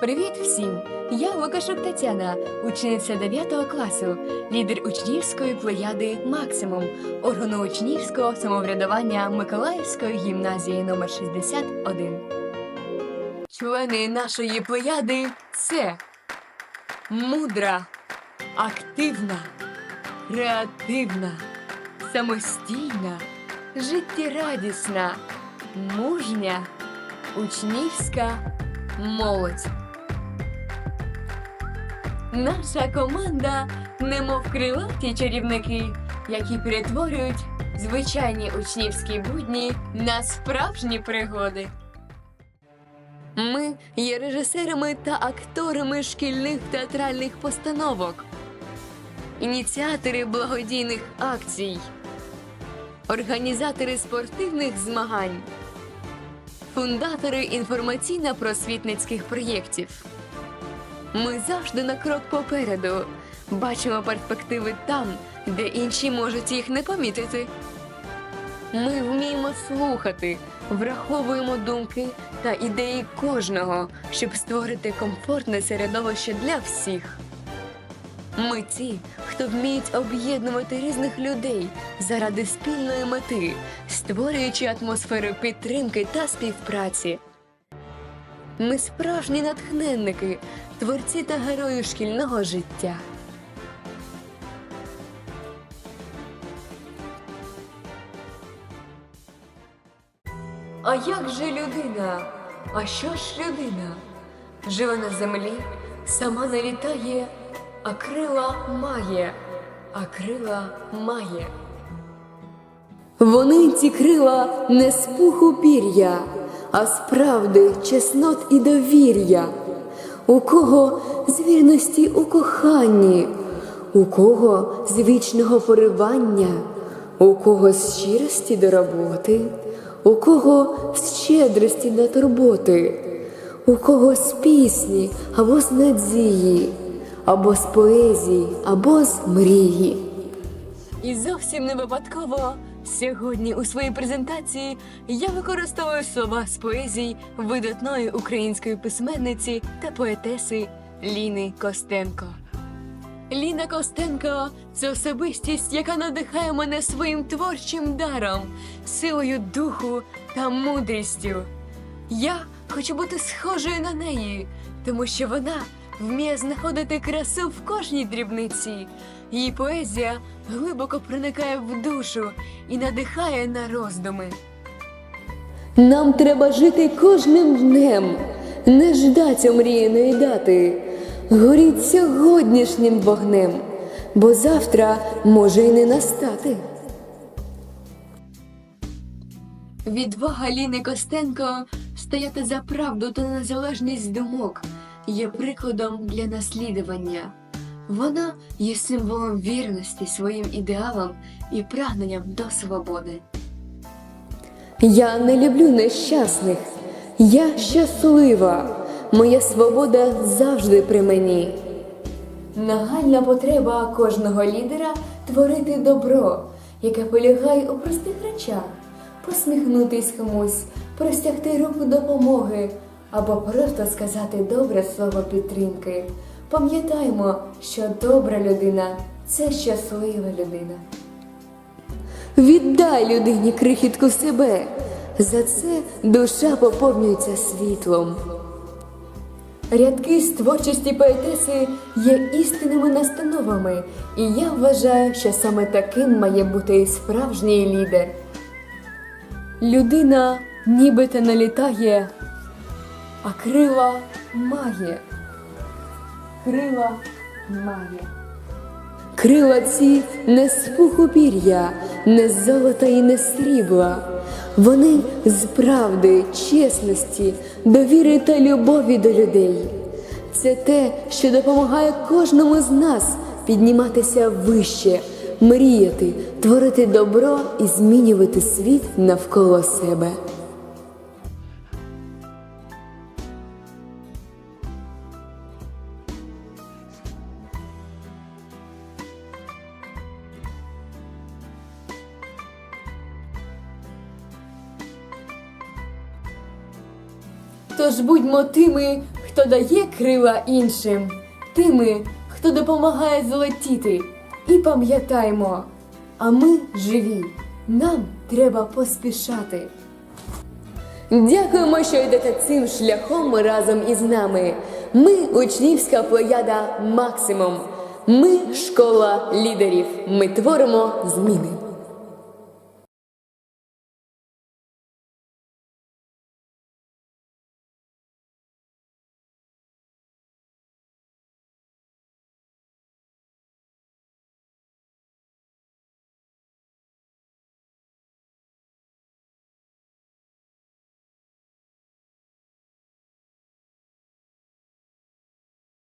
Привіт всім! Я Лукашук Тетяна, учениця 9 класу, лідер учнівської плеяди Максимум, органу учнівського самоврядування Миколаївської гімназії номер 61. Члени нашої плеяди це мудра, активна, креативна, самостійна, життєрадісна, мужня, учнівська молодь. Наша команда немов крилаті чарівники, які перетворюють звичайні учнівські будні на справжні пригоди. Ми є режисерами та акторами шкільних театральних постановок, ініціатори благодійних акцій, організатори спортивних змагань, фундатори інформаційно-просвітницьких проєктів. Ми завжди на крок попереду. Бачимо перспективи там, де інші можуть їх не помітити. Ми вміємо слухати, враховуємо думки та ідеї кожного, щоб створити комфортне середовище для всіх. Ми ті, хто вміють об'єднувати різних людей заради спільної мети, створюючи атмосферу підтримки та співпраці. Ми справжні натхненники, творці та герої шкільного життя. А як же людина? А що ж людина? Живе на землі, сама не літає, а крила має, а крила має. Вони ці крила не з пуху пір'я, а з правди, чеснот і довір'я. У кого з вірності у коханні, у кого з вічного поривання, у кого з щирості до роботи, у кого з щедрості до турботи, у кого з пісні або з надії, або з поезії, або з мрії. І зовсім не випадково сьогодні у своїй презентації я використовую слова з поезій видатної української письменниці та поетеси Ліни Костенко. Ліна Костенко це особистість, яка надихає мене своїм творчим даром, силою духу та мудрістю. Я хочу бути схожою на неї, тому що вона вміє знаходити красу в кожній дрібниці. Її поезія глибоко проникає в душу і надихає на роздуми. Нам треба жити кожним днем, не ждать омріяної дати. Горіть сьогоднішнім вогнем, бо завтра може й не настати. Відвага Ліни Костенко стояти за правду та незалежність думок є прикладом для наслідування. Вона є символом вірності своїм ідеалам і прагненням до свободи. Я не люблю нещасних, я щаслива, моя свобода завжди при мені. Нагальна потреба кожного лідера творити добро, яке полягає у простих речах, посміхнутись комусь, простягти руку допомоги або просто сказати добре слово підтримки. Пам'ятаймо, що добра людина це щаслива людина. Віддай людині крихітку себе. За це душа поповнюється світлом. Рядки з творчості поетеси є істинними настановами, і я вважаю, що саме таким має бути і справжній лідер. Людина нібито не літає, а крила має. Крила має. Крила ці не з пуху пір'я, не з золота і не срібла, Вони з правди, чесності, довіри та любові до людей. Це те, що допомагає кожному з нас підніматися вище, мріяти, творити добро і змінювати світ навколо себе. Тож будьмо тими, хто дає крила іншим, тими, хто допомагає злетіти. І пам'ятаймо, а ми живі, нам треба поспішати. Дякуємо, що йдете цим шляхом разом із нами. Ми учнівська плеяда Максимум. Ми школа лідерів. Ми творимо зміни.